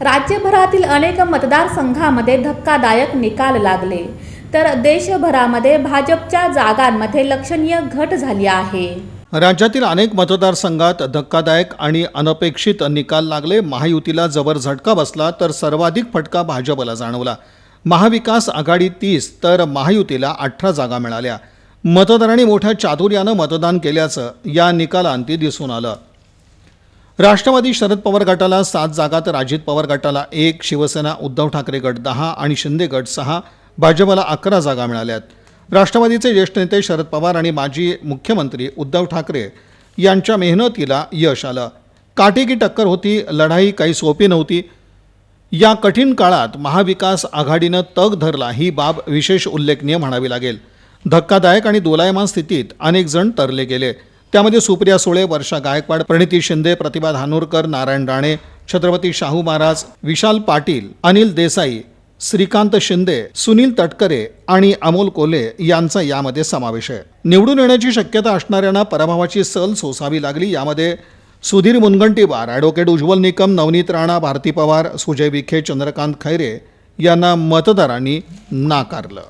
राज्यभरातील अनेक मतदारसंघामध्ये धक्कादायक निकाल लागले. तर देशभरामध्ये भाजपच्या जागांमध्ये लक्षणीय घट झाली आहे. राज्यातील अनेक मतदारसंघात धक्कादायक आणि अनपेक्षित निकाल लागले. महायुतीला जबर झटका बसला तर सर्वाधिक फटका भाजपला जाणवला. महाविकास आघाडी तीस तर महायुतीला अठरा जागा मिळाल्या. मतदारांनी मोठ्या चातुर्यानं मतदान केल्याचं या निकालांती दिसून आलं. राष्ट्रवादी शरद पवार गटाला सात जागा तर अजित पवार गटाला एक शिवसेना उद्धव ठाकरे गट दहा आणि शिंदे गट सहा भाजपला अकरा जागा मिळाल्यात राष्ट्रवादीचे ज्येष्ठ नेते शरद पवार आणि माजी मुख्यमंत्री उद्धव ठाकरे यांच्या मेहनतीला यश आलं. काटेकी टक्कर होती लढाई काही सोपी नव्हती. या कठीण काळात महाविकास आघाडीनं तग धरला ही बाब विशेष उल्लेखनीय म्हणावी लागेल. धक्कादायक आणि दोलायमान स्थितीत अनेक जण तरले गेले. त्यामध्ये सुप्रिया सुळे वर्षा गायकवाड प्रणिती शिंदे प्रतिभा धानोरकर नारायण राणे छत्रपती शाहू महाराज विशाल पाटील अनिल देसाई श्रीकांत शिंदे सुनील तटकरे आणि अमोल कोले यांचा यामध्ये समावेश आहे. निवडून येण्याची शक्यता असणाऱ्यांना पराभवाची सल सोसावी लागली. यामध्ये सुधीर मुनगंटीवार ॲडव्होकेट उज्ज्वल निकम नवनीत राणा भारती पवार सुजय विखे चंद्रकांत खैरे यांना मतदारांनी नाकारलं.